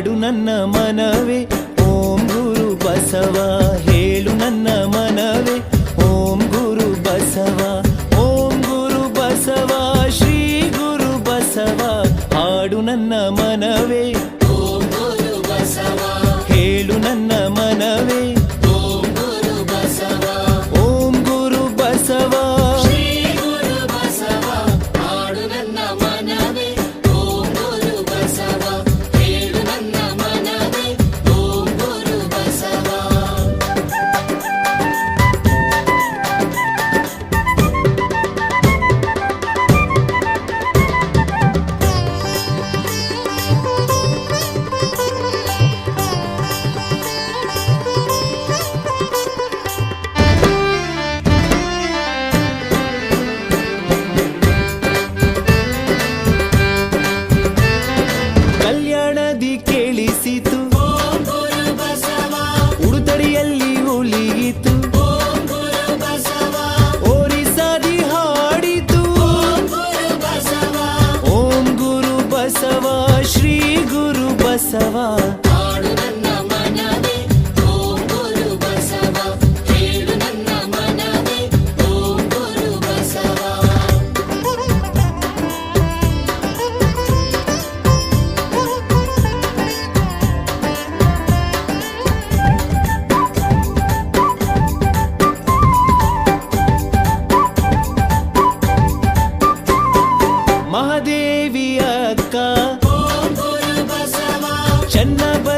ಹಾಡು ನನ್ನ ಮನವೇ. ಓಂ ಗುರು ಬಸವ ಹೇಳು ನನ್ನ ಮನವೇ. ಓಂ ಗುರು ಬಸವ. savoir ಚೆನ್ನ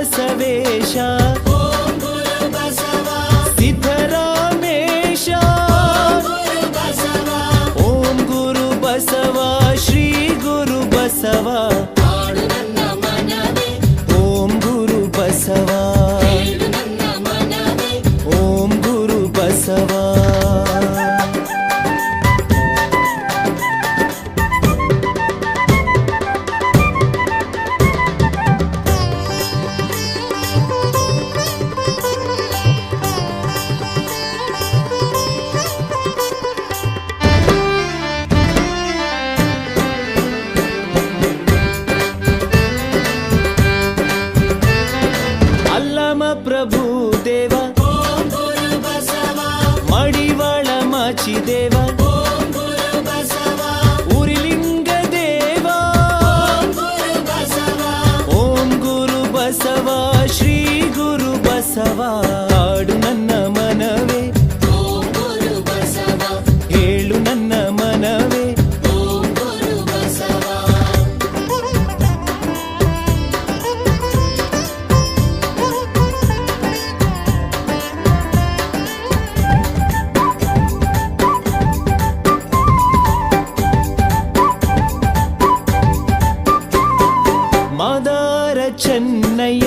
மதார சென்னைய?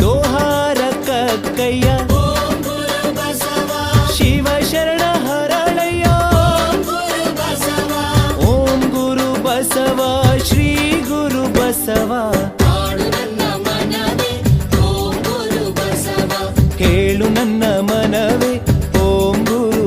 தோஹார கக்கைய சிவசரண ஹரணைய ஓம் குரு பசவா ஸ்ரீ குரு பசவா? ಓಂ ಗುರು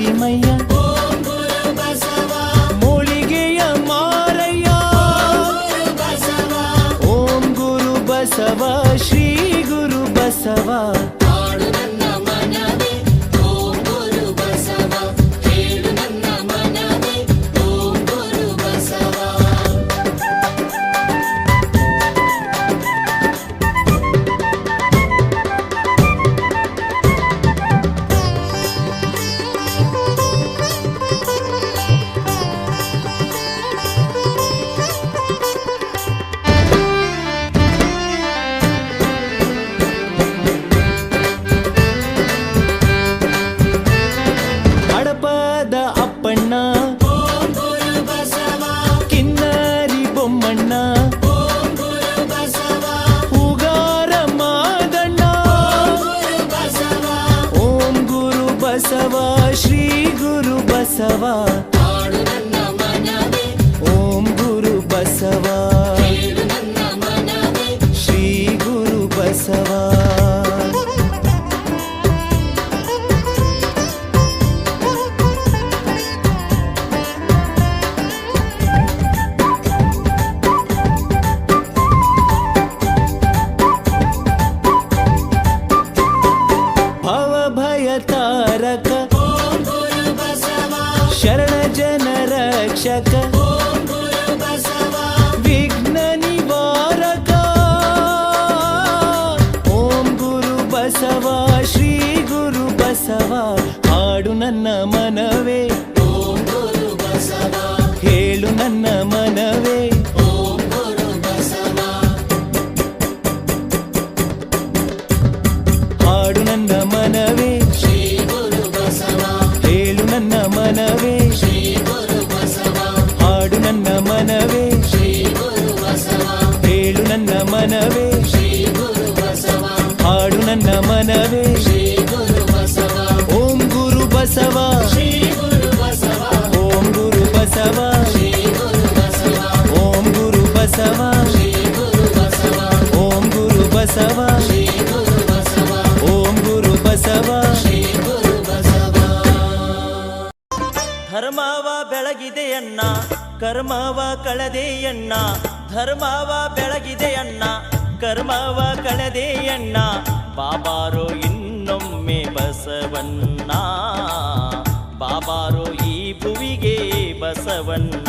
நரசிம்மையா மூலிகைய மாறையா? ஓம் குரு பசவா ஸ்ரீ குரு பசவா. love. ಕರ್ಮವ ಕಳದೆಯಣ್ಣ ಧರ್ಮವ ಬೆಳಗಿದೆಯಣ್ಣ ಕರ್ಮವ ಅಣ್ಣ ಬಾಬಾರೋ ಇನ್ನೊಮ್ಮೆ ಬಸವಣ್ಣ ಬಾಬಾರು ಈ ಭುವಿಗೆ ಬಸವಣ್ಣ.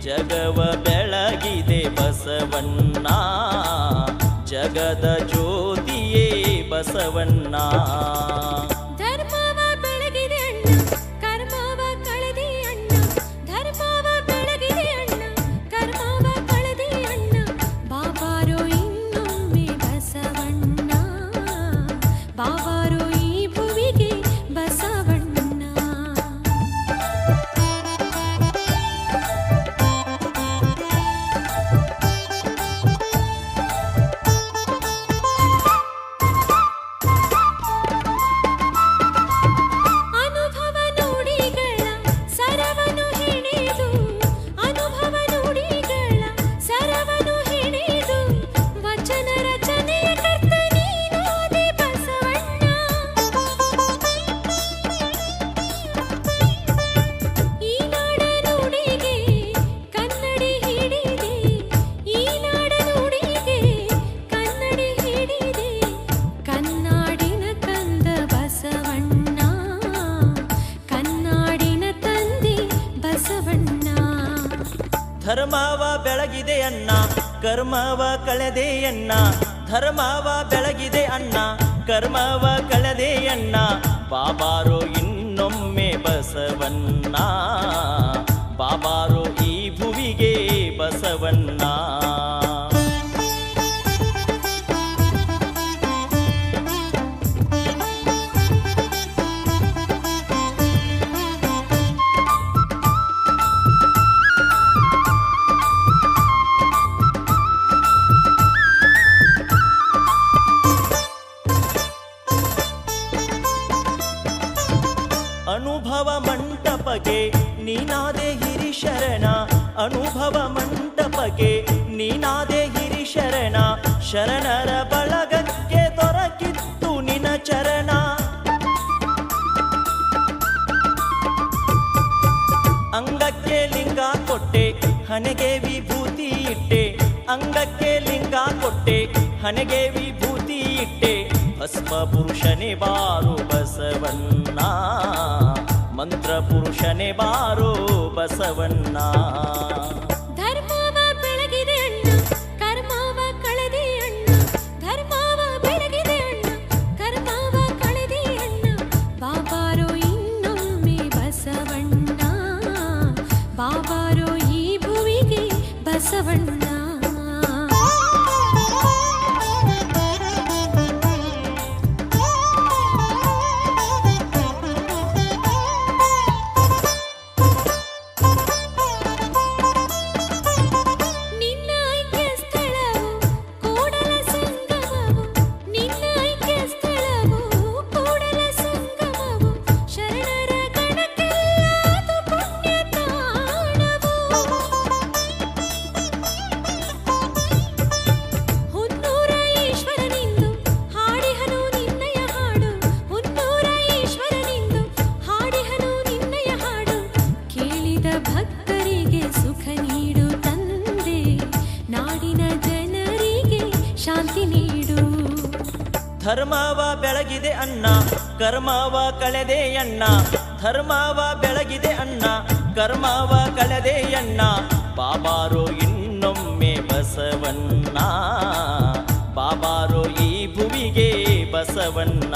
ಜಗವ ಬೆಳಗಿದೆ ಬಸವಣ್ಣ. ಜಗದ ಜ್ಯೋತಿಯೇ ಬಸವಣ್ಣ. ಧರ್ಮವ ಬೆಳಗಿದೆ ಕರ್ಮವ ಕಳೆದೆ ಅಣ್ಣ ಧರ್ಮವ ಬೆಳಗಿದೆ ಅಣ್ಣ ಕರ್ಮವ ಕಳೆದೆ ಅಣ್ಣ ಬಾಬಾರೋ ಇನ್ನೊಮ್ಮೆ ಬಸವಣ್ಣ. ಶರಣರ ಬಳಗಕ್ಕೆ ದೊರಕಿತ್ತು ನಿನ ಚರಣ. ಅಂಗಕ್ಕೆ ಲಿಂಗ ಕೊಟ್ಟೆ, ಹಣೆಗೆ ವಿಭೂತಿ ಇಟ್ಟೆ. ಅಂಗಕ್ಕೆ ಲಿಂಗ ಕೊಟ್ಟೆ, ಹಣೆಗೆ ವಿಭೂತಿ ಇಟ್ಟೆ. ಭಸ್ಮ ಪುರುಷನೇ ಬಾರು ಬಸವನ್ನ ಮಂತ್ರ ಪುರುಷನೇ ಬಾರೋ ಬಸವಣ್ಣ. ಧರ್ಮವ ಬೆಳಗಿದೆ ಅಣ್ಣ, ಕರ್ಮವ ಕಳೆದೆ ಅಣ್ಣ, ಧರ್ಮವ ಬೆಳಗಿದೆ ಅಣ್ಣ, ಕರ್ಮವ ಕಳೆದೆ ಅಣ್ಣ, ಬಾಬಾರೋ ಇನ್ನೊಮ್ಮೆ ಬಸವಣ್ಣ, ಬಾಬಾರೋ ಈ ಭುವಿಗೆ ಬಸವಣ್ಣ.